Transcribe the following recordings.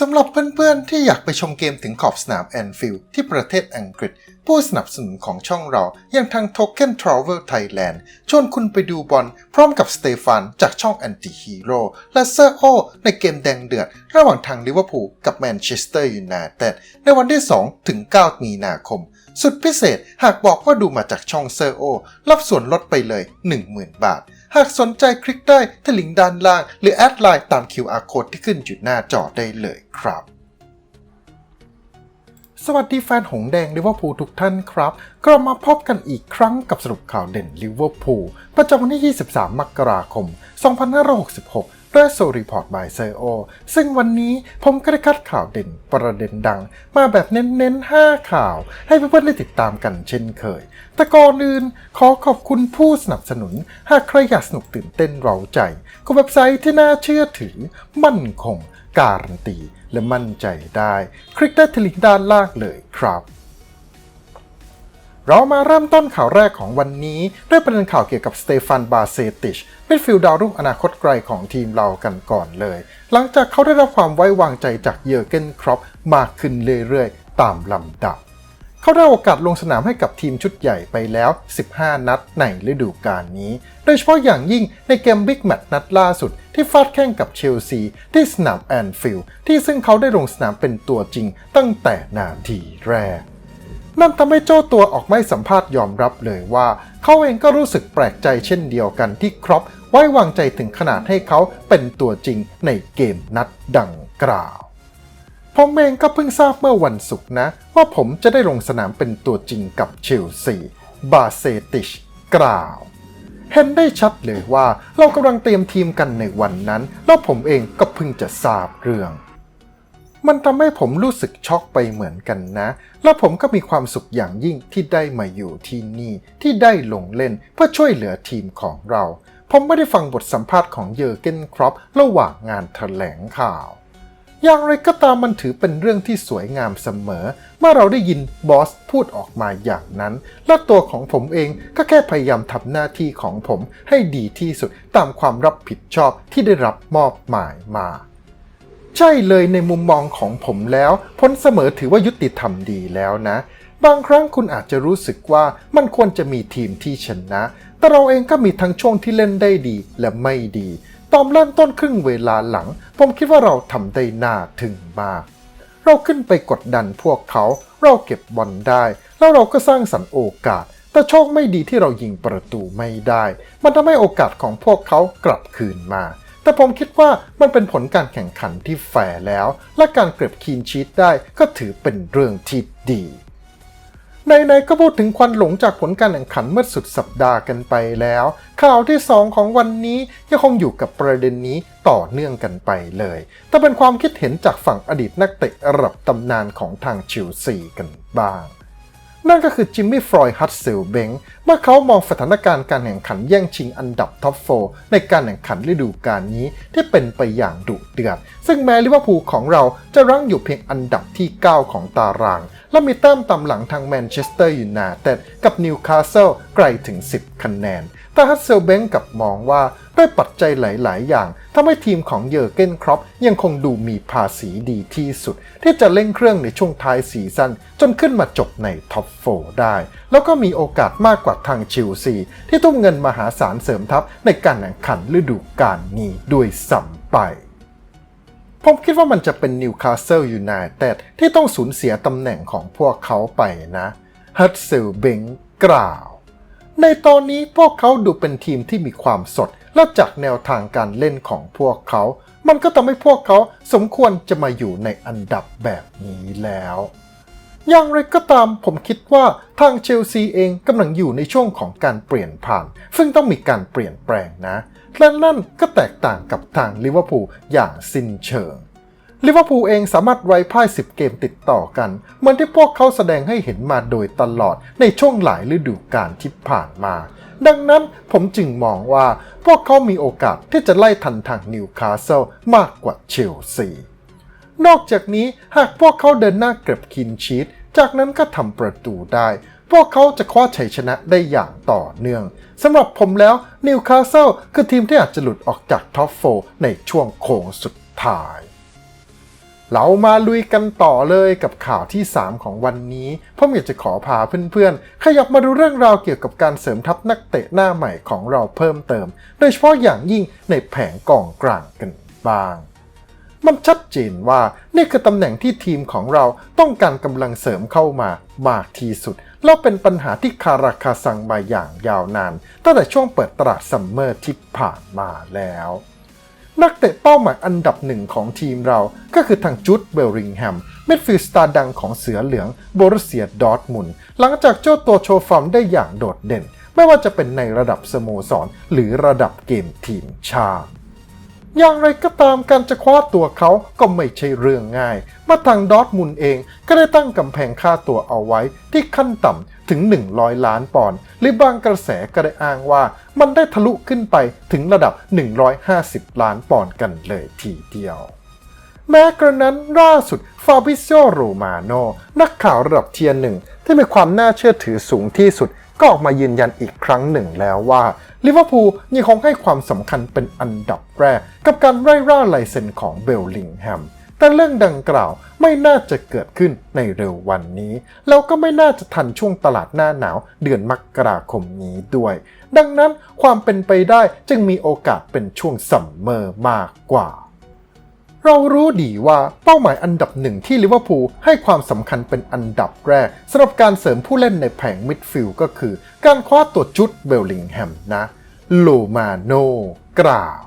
สำหรับเพื่อนๆ ที่อยากไปชมเกมถึงขอบสนามแอนฟิลด์ที่ประเทศอังกฤษ ผู้สนับสนุนของช่องเราอย่างทาง Token Travel Thailand ชวนคุณไปดูบอลพร้อมกับสเตฟานจากช่อง Anti Hero และเซอร์โอในเกมแดงเดือด ระหว่างทางลิเวอร์พูลกับแมนเชสเตอร์ยูไนเต็ดในวันที่ 2 ถึง 9 มีนาคม สุดพิเศษหากบอกว่าดูมาจากช่องเซอร์โอ รับส่วนลดไปเลย 10,000 บาท หากสนใจคลิกได้ที่ลิงก์ด้านล่าง หรือแอดไลน์ตาม QR code ที่ขึ้นอยู่หน้าจอได้เลยครับสวัสดีแฟนหงแดงลิเวอร์พูลทุกท่านครับกลับมาพบกันอีกครั้งกับสรุปข่าวเด่นลิเวอร์พูลประจำวันที่ 23 มกราคม 2566 และโซรีพอร์ตบายเซโอซึ่งวันนี้ผมก็ได้คัดข่าวเด่นประเด็นดัง มาแบบเน้นๆ 5 ข่าว ให้เพื่อนๆได้ติดตามกันเช่นเคย แต่ก่อนอื่นขอขอบคุณผู้สนับสนุน หากใครอยากสนุกตื่นเต้นเร้าใจกับเว็บไซต์ที่น่าเชื่อถือ มั่นคง การันตี และมั่นใจได้ คลิกได้ที่ลิงก์ด้านล่างเลยครับ เรามาเริ่มต้นข่าวแรกของวันนี้ ด้วยประเด็นข่าวเกี่ยวกับสเตฟานบาเซติชมิดฟิลด์ดาวรุ่งอนาคตไกลของทีมเรากันก่อนเลย หลังจากเขาได้รับความไว้วางใจจากเยอร์เกนครอปมากขึ้นเรื่อยๆ ตามลำดับ เขาได้โอกาสลงสนามให้กับทีมชุดใหญ่ไปแล้ว 15 นัดในฤดูกาลนี้ โดยเฉพาะอย่างยิ่งในเกมบิ๊กแมตช์นัดล่าสุดที่ฟาดแข่งกับเชลซีที่สนามแอนฟิลด์ที่ซึ่งเขาได้ลงสนามเป็นตัวจริงตั้งแต่นาทีแรก นั่นทำให้เจ้าตัวออกไม่สัมภาษณ์ยอมรับเลยว่า เขาเองก็รู้สึกแปลกใจเช่นเดียวกันที่ครอปไว้วางใจถึงขนาดให้เขาเป็นตัวจริงในเกมนัดดังกล่าวผมเองก็เพิ่งทราบเมื่อวันศุกร์นะ ว่าผมจะได้ลงสนามเป็นตัวจริงกับเชลซีบาเซติช กล่าว เห็นได้ชัดเลยว่าเรากำลังเตรียมทีมกันในวันนั้น แล้วผมเองก็เพิ่งจะทราบเรื่อง มันทำให้ผมรู้สึกช็อกไปเหมือนกันนะ และผมก็มีความสุขอย่างยิ่งที่ได้มาอยู่ที่นี่ที่ได้ลงเล่นเพื่อช่วยเหลือทีมของเรา ผมไม่ได้ฟังบทสัมภาษณ์ของเยอร์เกนครอประหว่างงานแถลงข่าว อย่างไรก็ตามมันถือเป็นเรื่องที่สวยงามเสมอ เมื่อเราได้ยินบอสพูดออกมาอย่างนั้น และตัวของผมเองก็แค่พยายามทำหน้าที่ของผมให้ดีที่สุดตามความรับผิดชอบที่ได้รับมอบหมายมา ใช่เลยในมุมมองของผมแล้วผลเสมอถือว่ายุติธรรมดีแล้วนะ บางครั้งคุณอาจจะรู้สึกว่ามันควรจะมีทีมที่ชนะ แต่เราเองก็มีทั้งช่วงที่เล่นได้ดีและไม่ดี ตอนเริ่มต้นครึ่งเวลาหลัง ผมคิดว่าเราทำได้น่าถึงมาก เราขึ้นไปกดดันพวกเขา เราเก็บบอลได้ แล้วเราก็สร้างสรรค์โอกาส แต่โชคไม่ดีที่เรายิงประตูไม่ได้ มันทำให้โอกาสของพวกเขากลับคืนมา แต่ผมคิดว่ามันเป็นผลการแข่งขันที่แฟร์แล้ว และการเก็บคีนชีตได้ก็ถือเป็นเรื่องที่ดีในๆก็พูดถึงควันหลงจากผลการแข่งขันเมื่อสุดสัปดาห์กันไปแล้ว ข่าวที่ 2 ของวันนี้ยังคงอยู่กับประเด็นนี้ต่อเนื่องกันไปเลย แต่เป็นความคิดเห็นจากฝั่งอดีตนักเตะระดับตำนานของทางชิลซีกันบ้าง นั่นก็คือจิมมี่ฟรอยด์ฮัตเซลเบงเมื่อเขามองสถานการณ์การแข่งขันแย่งชิงอันดับท็อปโฟในการแข่งขันฤดูกาลนี้ที่เป็นไปอย่างดุเดือด ซึ่งแม้ลิเวอร์พูลของเราจะรั้งอยู่เพียงอันดับที่ 9 ของตาราง และมีแต้มตำหลังทางแมนเชสเตอร์ยูไนเต็ดกับนิวคาสเซิลไกลถึง 10 คะแนน แต่ฮัตเซลเบงกับมองว่าด้วยปัจจัยหลาย ๆ อย่างทำให้ทีมของเยอร์เกนครอปยังคงดูมีภาษีดีที่สุด ที่จะเร่งเครื่องในช่วงท้ายซีซั่นจนขึ้นมาจบในท็อปโฟได้ แล้วก็มีโอกาสมากกว่าทางชิลซี ที่ทุ่มเงินมหาศาลเสริมทัพในการแข่งขันฤดูกาลนี้ด้วยซ้ำไปผมคิดว่ามันจะเป็นนิวคาสเซิลยูไนเต็ดที่ต้องสูญเสียตำแหน่งของพวกเขาไปนะฮัตเซลเบงกล่าว ในตอนนี้พวกเขาดูเป็นทีมที่มีความสด และจากแนวทางการเล่นของพวกเขา มันก็ทำให้พวกเขาสมควรจะมาอยู่ในอันดับแบบนี้แล้ว อย่างไรก็ตามผมคิดว่าทางเชลซีเองกำลังอยู่ในช่วงของการเปลี่ยนผ่าน ซึ่งต้องมีการเปลี่ยนแปลงนะและนั่นก็แตกต่างกับทางลิเวอร์พูลอย่างสิ้นเชิง ลิเวอร์พูลเองสามารถไร้พ่าย 10 เกมติดต่อกัน เหมือนที่พวกเขาแสดงให้เห็นมาโดยตลอดในช่วงหลายฤดูกาลที่ผ่านมา ดังนั้นผมจึงมองว่าพวกเขามีโอกาสที่จะไล่ทันทางนิวคาสเซิลมากกว่าเชลซีนอกจากนี้หากพวกเขาเดินหน้าเก็บคินชีตจากนั้นก็ทำประตูได้ พวกเขาจะคว้าชัยชนะได้อย่างต่อเนื่องสำหรับผมแล้วนิวคาสเซิลคือทีมที่อาจจะหลุดออกจากท็อปโฟในช่วงโค้งสุดท้าย เรามาลุยกันต่อเลยกับข่าวที่ 3 ของวันนี้ผมอยากจะขอพาเพื่อนๆ ขยับมาดูเรื่องราวเกี่ยวกับการเสริมทัพนักเตะหน้าใหม่ของเราเพิ่มเติม โดยเฉพาะอย่างยิ่งในแผงกองกลางกันบ้าง มันชัดเจนว่านี่คือตำแหน่งที่ทีมของเราต้องการกำลังเสริมเข้ามามากที่สุด แล้วเป็นปัญหาที่คาราคาซังมาอย่างยาวนานตั้งแต่ช่วงเปิดตลาดซัมเมอร์ที่ผ่านมาแล้ว นักเตะเป้าหมายอันดับหนึ่งของทีมเราก็คือทางจุดเบลริงแฮมเม็ดฟิลสตาร์ดังของเสือเหลืองโบรุเซียดอร์ทมุนหลังจากเจ้าตัวโชว์ฟอร์มได้อย่างโดดเด่น ไม่ว่าจะเป็นในระดับสโมสรหรือระดับเกมทีมชาติ อย่างไรก็ตามการจะคว้าตัวเขาก็ไม่ใช่เรื่องง่ายมื่อทางดอทมุนเองก็ได้ตั้งกำแพงค่าตัวเอาไว้ที่ขั้นต่ำถึง 100 ล้านปอนด์หรือบางกระแสก็ได้อ้างว่า มันได้ทะลุขึ้นไปถึงระดับ 150 ล้านปอนด์กันเลยทีเดียว แม้กระนั้นล่าสุดฟาบิโซโรมาโนนักข่าวระดับเทียร์หนึ่งที่มีความน่าเชื่อถือสูงที่สุด ก็ออกมายืนยันอีกครั้งหนึ่งแล้วว่าลิเวอร์พูลยังคงให้ความสำคัญเป็นอันดับแรก กับการไล่ล่าลายเซ็นของเบลลิงแฮมแต่เรื่องดังกล่าวไม่น่าจะเกิดขึ้นในเร็ววันนี้ แล้วก็ไม่น่าจะทันช่วงตลาดหน้าหนาวเดือนมกราคมนี้ด้วย ดังนั้นความเป็นไปได้จึงมีโอกาสเป็นช่วงซัมเมอร์มากกว่า เรารู้ดีว่าเป้าหมายอันดับหนึ่งที่ลิเวอร์พูลให้ความสำคัญเป็นอันดับแรกสำหรับการเสริมผู้เล่นในแผงมิดฟิลด์ก็คือ การคว้าตัวจุดเบลลิงแฮมนะ โลมาโนกล่าว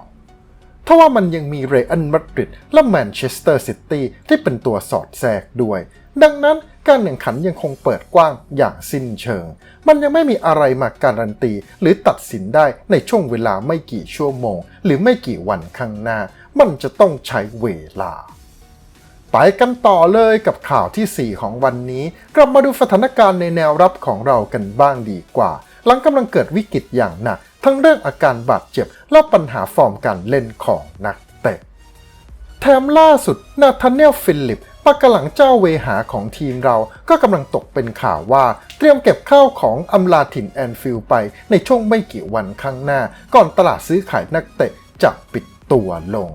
ทว่ามันยังมีเรอัลมาดริดและแมนเชสเตอร์ซิตี้ที่เป็นตัวสอดแทรกด้วย ดังนั้นการแข่งขันยังคงเปิดกว้างอย่างสิ้นเชิง มันยังไม่มีอะไรมาการันตี หรือตัดสินได้ในช่วงเวลาไม่กี่ชั่วโมง หรือไม่กี่วันข้างหน้า มันจะต้องใช้เวลา ไปกันต่อเลยกับข่าวทีสี่ 4 ของวันนี้ กลับมาดูสถานการณ์ในแนวรับของเรากันบ้างดีกว่า หลังกำลังเกิดวิกฤตอย่างหนัก ทั้งเรื่องอาการบาดเจ็บ และปัญหาฟอร์มการเล่นของนักเตะแถมล่าสุดนาธานเนลฟิลิปปากกหลังเจ้าเวหาของทีมเราก็กำลังตกเป็นข่าวว่า เตรียมเก็บข้าวของอำลาถิ่นแอนฟิลไปในช่วงไม่กี่วันข้างหน้า ก่อนตลาดซื้อขายนักเตะจะปิดตัวลง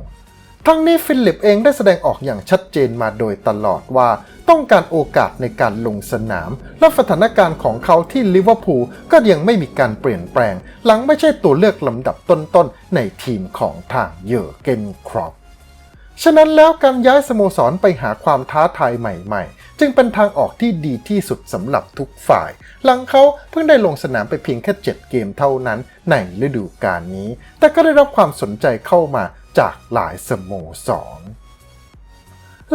ทั้งนี้ฟิลิปเองได้แสดงออกอย่างชัดเจนมาโดยตลอดว่า ต้องการโอกาสในการลงสนาม และสถานการณ์ของเขาที่ลิเวอร์พูลก็ยังไม่มีการเปลี่ยนแปลง หลังไม่ใช่ตัวเลือกลำดับต้นๆในทีมของทางเยอร์เกนครอปฉะนั้นแล้วการย้ายสโมสรไปหาความท้าทายใหม่ๆ จึงเป็นทางออกที่ดีที่สุดสำหรับทุกฝ่าย หลังเขาเพิ่งได้ลงสนามไปเพียงแค่ 7 เกมเท่านั้นในฤดูกาลนี้ แต่ก็ได้รับความสนใจเข้ามา จากหลายสโมสร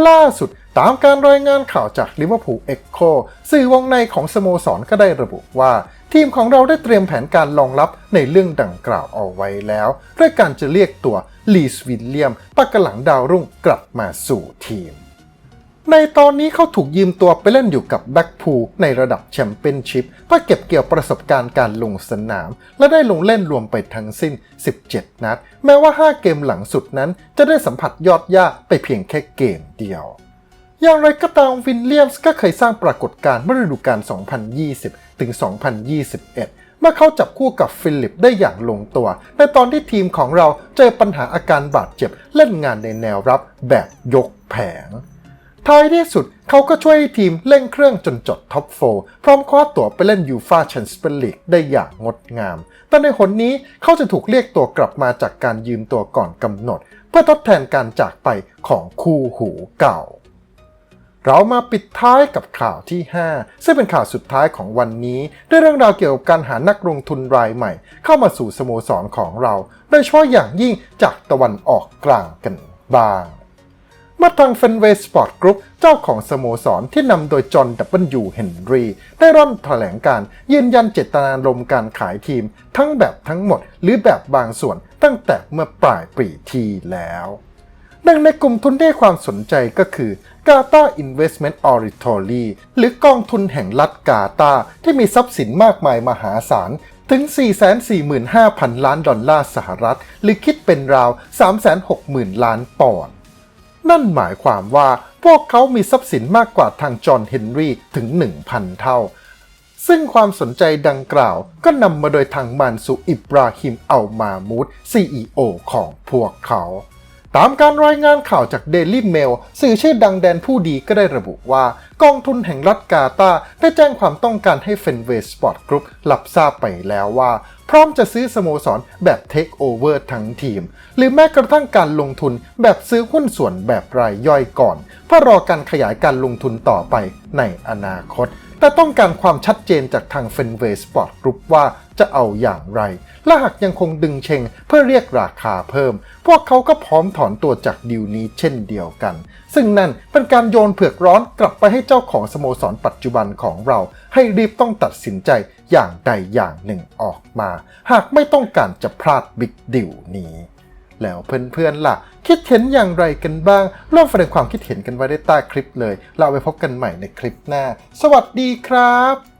ล่าสุดตามการรายงานข่าวจากลิเวอร์พูลเอ็กโคสื่อวงในของสโมสรก็ได้ระบุว่า ทีมของเราได้เตรียมแผนการรองรับในเรื่องดังกล่าวเอาไว้แล้ว ด้วยการจะเรียกตัวลีสวิลเลียมปากกหลังดาวรุ่งกลับมาสู่ทีม ในตอนนี้เขาถูกยืมตัวไปเล่นอยู่กับแบ็กพูลในระดับแชมเปี้ยนชิพเพื่อเก็บเกี่ยวประสบการณ์การลงสนาม และได้ลงเล่นรวมไปทั้งสิ้น 17 นัด แม้ว่า 5 เกมหลังสุดนั้นจะได้สัมผัสยอดย่าไปเพียงแค่เกมเดียว อย่างไรก็ตามวินเลียมส์ก็เคยสร้างปรากฏการณ์เมื่อฤดูกาล 2020 ถึง 2021เมื่อเขาจับคู่กับฟิลิปได้อย่างลงตัว ในตอนที่ทีมของเราเจอปัญหาอาการบาดเจ็บเล่นงานในแนวรับแบบยกแผง ท้ายที่สุดเขาก็ช่วยให้ทีมเร่งเครื่องจนจดท็อปโฟพร้อมคว้าตั๋วไปเล่นยูฟาแชมเปี้ยนลีกได้อย่างงดงาม แต่ในหนนี้เขาจะถูกเรียกตัวกลับมาจากการยืมตัวก่อนกำหนด เพื่อทดแทนการจากไปของคู่หูเก่า เรามาปิดท้ายกับข่าวที่ 5 ซึ่งเป็นข่าวสุดท้ายของวันนี้ ด้วยเรื่องราวเกี่ยวกับการหานักลงทุนรายใหม่ เข้ามาสู่สโมสรของเรา โดยเฉพาะอย่างยิ่งจากตะวันออกกลางกันบ้าง เมื่อทางเฟนเวย์สปอร์ตกรุ๊ปเจ้าของสโมสรที่นำโดยจอห์นดับเบิลยูเฮนรีได้ร่อนแถลงการยืนยันเจตนารมณ์การขายทีม ทั้งแบบทั้งหมดหรือแบบบางส่วนตั้งแต่เมื่อปลายปีที่แล้วหนึ่งในกลุ่มทุนที่ความสนใจก็คือ Qatar Investment Authority หรือกองทุนแห่งรัฐกาตาที่มีทรัพย์สินมากมายมหาศาลถึง 445,000 ล้านดอลลาร์สหรัฐ หรือคิดเป็นราว 360,000 ล้านปอนด์ นั่นหมายความว่าพวกเขามีทรัพย์สินมากกว่าทางจอห์นเฮนรี่ถึง 1,000 เท่า ซึ่งความสนใจดังกล่าวก็นำมาโดยทางมันซูอิบราฮิมอัลมามูด CEO ของพวกเขา ตามการรายงานข่าวจาก Daily Mail สื่อชื่อดังแดนผู้ดีก็ได้ระบุว่า กองทุนแห่งรัฐกาตาได้แจ้งความต้องการให้ Fenway Sport Group รับทราบไปแล้วว่า พร้อมจะซื้อสโมสรแบบ Take Over ทั้งทีม หรือแม้กระทั่งการลงทุนแบบซื้อหุ้นส่วนแบบรายย่อยก่อน เพื่อรอการขยายการลงทุนต่อไปในอนาคต แต่ต้องการความชัดเจนจากทาง Fenway Sport Group ว่า จะเอาอย่างไร และหากยังคงดึงเชงเพื่อเรียกราคาเพิ่ม พวกเขาก็พร้อมถอนตัวจากดีลนี้เช่นเดียวกัน ซึ่งนั่นเป็นการโยนเผือกร้อนกลับไปให้เจ้าของสโมสรปัจจุบันของเรา ให้รีบต้องตัดสินใจอย่างใดอย่างหนึ่งออกมา หากไม่ต้องการจะพลาดบิ๊กดิวนี้แล้วเพื่อนๆล่ะ คิดเห็นอย่างไรกันบ้างร่วมแสดงความคิดเห็นกันไว้ได้ใต้คลิปเลย เราไปพบกันใหม่ในคลิปหน้า สวัสดีครับ